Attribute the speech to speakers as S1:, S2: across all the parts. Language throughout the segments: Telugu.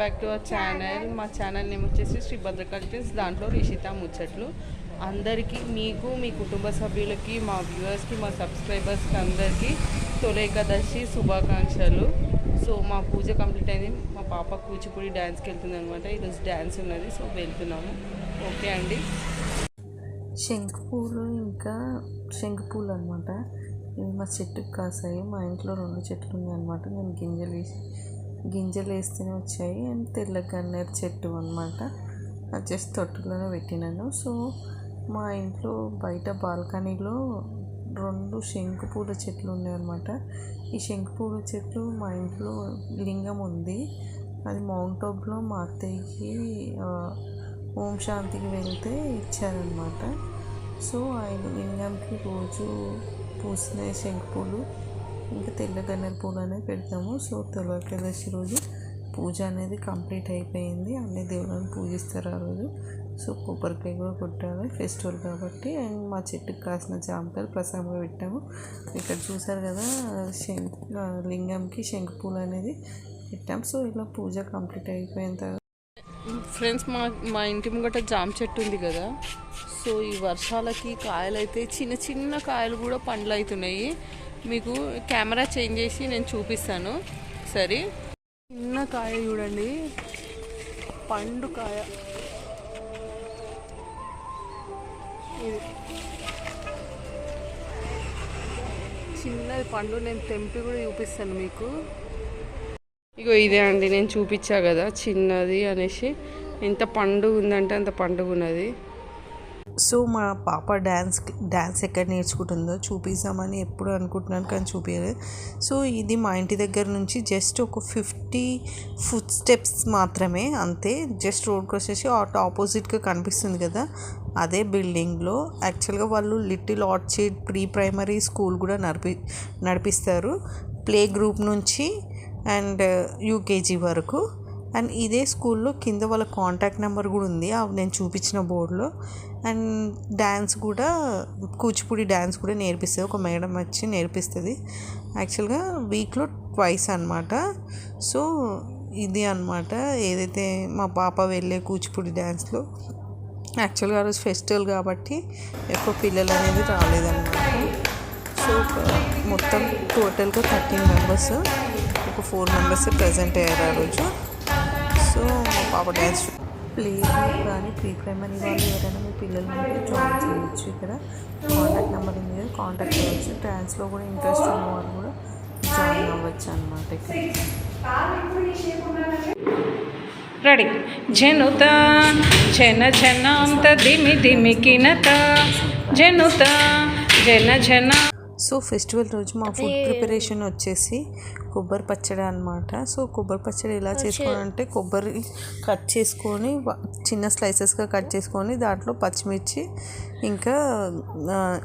S1: బ్యాక్ టు అవర్ ఛానల్ మా ఛానల్ నేమ్ వచ్చేసి శ్రీ భద్రకల్చర్స్ దాంట్లో రిషిత ముచ్చట్లు. అందరికీ మీకు మీ కుటుంబ సభ్యులకి మా వ్యూవర్స్కి మా సబ్స్క్రైబర్స్కి అందరికీ తొలేకదర్శి శుభాకాంక్షలు. సో మా పూజ కంప్లీట్ అయింది. మా పాప కూచిపూడి డ్యాన్స్కి వెళ్తుంది అనమాట ఈరోజు డ్యాన్స్ ఉన్నది. సో వెళ్తున్నాము. ఓకే అండి.
S2: శంకు ఇంకా శంఖపూలు అనమాట ఇవి మా చెట్టుకు కాసాయి. మా ఇంట్లో రెండు చెట్లు ఉన్నాయి అనమాట నేను గింజలు వేసి గింజలు వేస్తేనే వచ్చాయి. అండ్ తెల్ల గన్నేరు చెట్టు అనమాట అది జస్ట్ తొట్టులోనే పెట్టినాను. సో మా ఇంట్లో బయట బాల్కనీలో రెండు శంకు పూల చెట్లు ఉన్నాయన్నమాట ఈ శంకు పూల చెట్లు మా ఇంట్లో లింగం ఉంది. అది మౌంట్ ఆబ్లో మా అత్తయ్యకి ఓం శాంతికి వెళ్తే ఇచ్చారనమాట సో ఆయన లింగంకి రోజు పూసిన శంకు పూలు ఇంకా తెల్ల గన్నేరు పూలు అనేది పెడతాము. సో తొలకేదశి రోజు పూజ అనేది కంప్లీట్ అయిపోయింది. అన్ని దేవుళ్ళని పూజిస్తారు ఆ రోజు. సో కొబ్బరికాయ కూడా కొట్టాలి. ఫెస్టివల్ కాబట్టి అండ్ మా చెట్టుకి కాసిన జామకాయలు ప్రసాదంగా పెట్టాము. ఇక్కడ చూసారు కదా శంఖ లింగంకి శంకు పూలు అనేది పెట్టాం సో ఇలా పూజ కంప్లీట్ అయిపోయిన తర్వాత
S1: ఫ్రెండ్స్ మా మా ఇంటి ముంగట జామ చెట్టు ఉంది కదా. సో ఈ వర్షాలకి కాయలు అయితే చిన్న చిన్న కాయలు కూడా పండ్లు అవుతున్నాయి మీకు కెమెరా చేంజ్ చేసి నేను చూపిస్తాను. సరే. చిన్న కాయ చూడండి. పండు కాయ. ఇది. చిన్నది పండు నేను తెంపి కూడా చూపిస్తాను మీకు. ఇగో ఇదే అండి నేను చూపించా కదా చిన్నది అనేసి. ఎంత పండుగ ఉందంటే అంత పండుగ ఉన్నది
S2: సో మా పాప డ్యాన్స్ డ్యాన్స్ ఎక్కడ నేర్చుకుంటుందో చూపిస్తామని ఎప్పుడు అనుకుంటున్నాను కానీ చూపించలేదు సో ఇది మా ఇంటి దగ్గర నుంచి జస్ట్ ఒక ఫిఫ్టీ ఫుట్ స్టెప్స్ మాత్రమే అంతే. జస్ట్ రోడ్ క్రాస్ చేసి అటు ఆపోజిట్గా కనిపిస్తుంది కదా అదే బిల్డింగ్లో. యాక్చువల్గా వాళ్ళు Little Orchid pre primary school కూడా నడిపి నడిపిస్తారు. ప్లే గ్రూప్ నుంచి అండ్ యూకేజీ వరకు. అండ్ ఇదే స్కూల్లో కింద వాళ్ళ కాంటాక్ట్ నెంబర్ కూడా ఉంది. అవి నేను చూపించిన బోర్డులో. అండ్ డ్యాన్స్ కూడా కూచిపూడి డ్యాన్స్ కూడా నేర్పిస్తుంది. ఒక మేడం వచ్చి నేర్పిస్తుంది. యాక్చువల్గా వీక్లో ట్వైస్ అనమాట సో ఇది అనమాట ఏదైతే మా పాప వెళ్ళే కూచిపూడి డ్యాన్స్లో యాక్చువల్గా ఆ రోజు ఫెస్టివల్ కాబట్టి ఎక్కువ పిల్లలు అనేది రాలేదన్నమాట. సో మొత్తం టోటల్గా థర్టీన్ మెంబర్స్ ఒక ఫోర్ మెంబర్స్ ప్రజెంట్ అయ్యారు ఆ రోజు. సో పాప డ్యాన్స్ ప్లే గ్రూప్ కానీ ప్రీ ప్రైమరీ వాళ్ళు ఎవరైనా మీ పిల్లలు ఉంటే జాయిన్ చేయొచ్చు ఇక్కడ. కాంటాక్ట్ నెంబర్ ఉంది కదా కాంటాక్ట్ చేయొచ్చు. డ్యాన్స్లో కూడా ఇంట్రెస్ట్ ఉన్న వాళ్ళు కూడా జాయిన్ అవ్వచ్చు అనమాట ఇక్కడ.
S3: రెడీ జనుత జన జనాంత దిమి దిమి కినత. జనుత జన జన
S2: సో ఫెస్టివల్ రోజు మా ఫుడ్ ప్రిపరేషన్ వచ్చేసి కొబ్బరి పచ్చడి అనమాట సో కొబ్బరి పచ్చడి ఎలా చేసుకోవాలంటే కొబ్బరి కట్ చేసుకొని చిన్న స్లైసెస్గా కట్ చేసుకొని దాంట్లో పచ్చిమిర్చి ఇంకా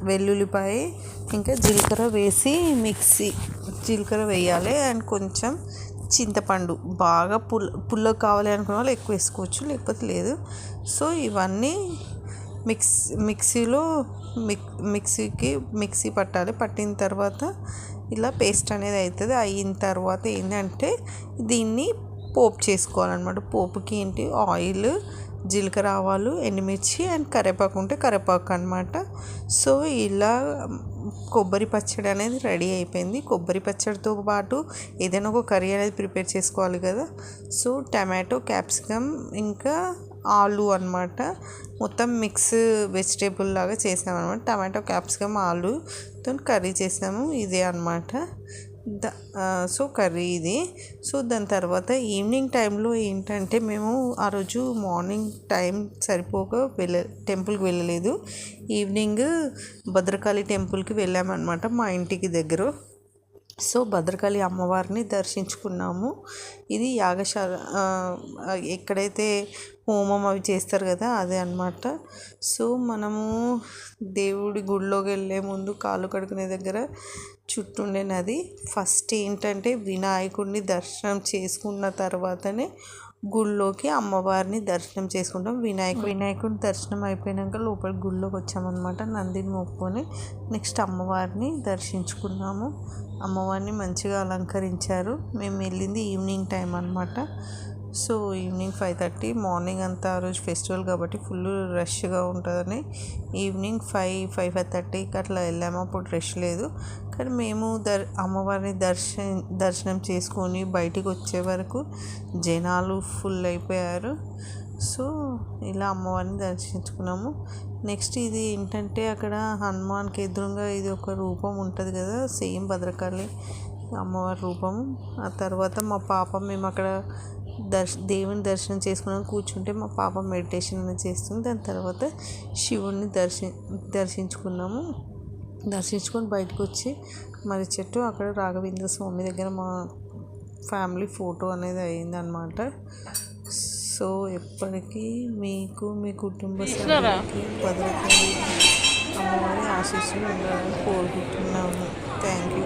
S2: వెల్లుల్లిపాయ ఇంకా జీలకర్ర వేసి మిక్సీ జీలకర్ర వేయాలి. అండ్ కొంచెం చింతపండు బాగా పుల్ల పుల్ల కావాలి అనుకున్న వాళ్ళు ఎక్కువ వేసుకోవచ్చు లేకపోతే లేదు. సో ఇవన్నీ మిక్స్ మిక్సీలో మిక్ మిక్సీకి మిక్సీ పట్టాలి. పట్టిన తర్వాత ఇలా పేస్ట్ అనేది అవుతుంది అయిన తర్వాత ఏంటంటే దీన్ని పోపు చేసుకోవాలన్నమాట. పోపుకి ఏంటి? ఆయిల్ జీలకర్ర ఆవాలు ఎండుమిర్చి అండ్ కరివేపాకు ఉంటే కరివేపాకు అనమాట సో ఇలా కొబ్బరి పచ్చడి అనేది రెడీ అయిపోయింది. కొబ్బరి పచ్చడితో పాటు ఏదైనా ఒక కర్రీ అనేది ప్రిపేర్ చేసుకోవాలి కదా. సో టమాటో క్యాప్సికమ్ ఇంకా ఆలు అనమాట మొత్తం మిక్స్ వెజిటేబుల్ లాగా చేసామన్నమాట. టమాటో క్యాప్సికమ్ ఆలుతో కర్రీ చేసాము. ఇదే అనమాట ద సో కర్రీ ఇది. సో దాని తర్వాత ఈవినింగ్ టైంలో ఏంటంటే మేము ఆ రోజు మార్నింగ్ టైం సరిపోక వెళ్ళ టెంపుల్కి వెళ్ళలేదు. ఈవినింగ్ భద్రకాళి టెంపుల్కి వెళ్ళామన్నమాట మా ఇంటికి దగ్గర. సో భద్రకాళి అమ్మవారిని దర్శించుకున్నాము. ఇది యాగశాల ఎక్కడైతే హోమం అవి చేస్తారు కదా అదే అన్నమాట. సో మనము దేవుడి గుడిలోకి వెళ్ళే ముందు కాలు కడుకునే దగ్గర చుట్టుండే నది. ఫస్ట్ ఏంటంటే వినాయకుడిని దర్శనం చేసుకున్న తర్వాతనే గుళ్ళోకి అమ్మవారిని దర్శనం చేసుకుంటాం. వినాయకుడు వినాయకుడి దర్శనం అయిపోయినాక లోపల గుళ్ళోకి వచ్చామన్నమాట. నందిని మొక్కుకొని నెక్స్ట్ అమ్మవారిని దర్శించుకున్నాము. అమ్మవారిని మంచిగా అలంకరించారు. మేము వెళ్ళింది ఈవినింగ్ టైం అనమాట so evening five thirty morning అంతా ఆ రోజు ఫెస్టివల్ కాబట్టి ఫుల్ రష్గా ఉంటుందని ఈవినింగ్ ఫైవ్ ఫైవ్ ఫైవ్ థర్టీకి అట్లా వెళ్ళాము. అప్పుడు రష్ లేదు. కానీ మేము దర్ అమ్మవారిని దర్శన దర్శనం చేసుకొని బయటికి వచ్చే వరకు జనాలు ఫుల్ అయిపోయారు. సో ఇలా అమ్మవారిని దర్శించుకున్నాము. నెక్స్ట్ ఇది ఏంటంటే అక్కడ హనుమాన్కి ఎదురుగా ఇది ఒక రూపం ఉంటుంది కదా సేమ్ భద్రకాళి అమ్మవారి రూపం ఆ తర్వాత మా పాప మేము అక్కడ దర్శ దేవుని దర్శనం చేసుకున్నాం. కూర్చుంటే మా పాప మెడిటేషన్ అనేది చేస్తుంది. దాని తర్వాత శివుణ్ణి దర్శి దర్శించుకున్నాము. దర్శించుకొని బయటకు వచ్చి మర్రి చెట్టు అక్కడ రాఘవేంద్ర స్వామి దగ్గర మా ఫ్యామిలీ ఫోటో అనేది అయ్యిందనమాట సో ఎప్పటికీ మీకు మీ కుటుంబ సభ్యులకి భద్రతీ అమ్మవారి ఆశీస్సులు ఉండాలని కోరుకుంటున్నాము థ్యాంక్ యూ.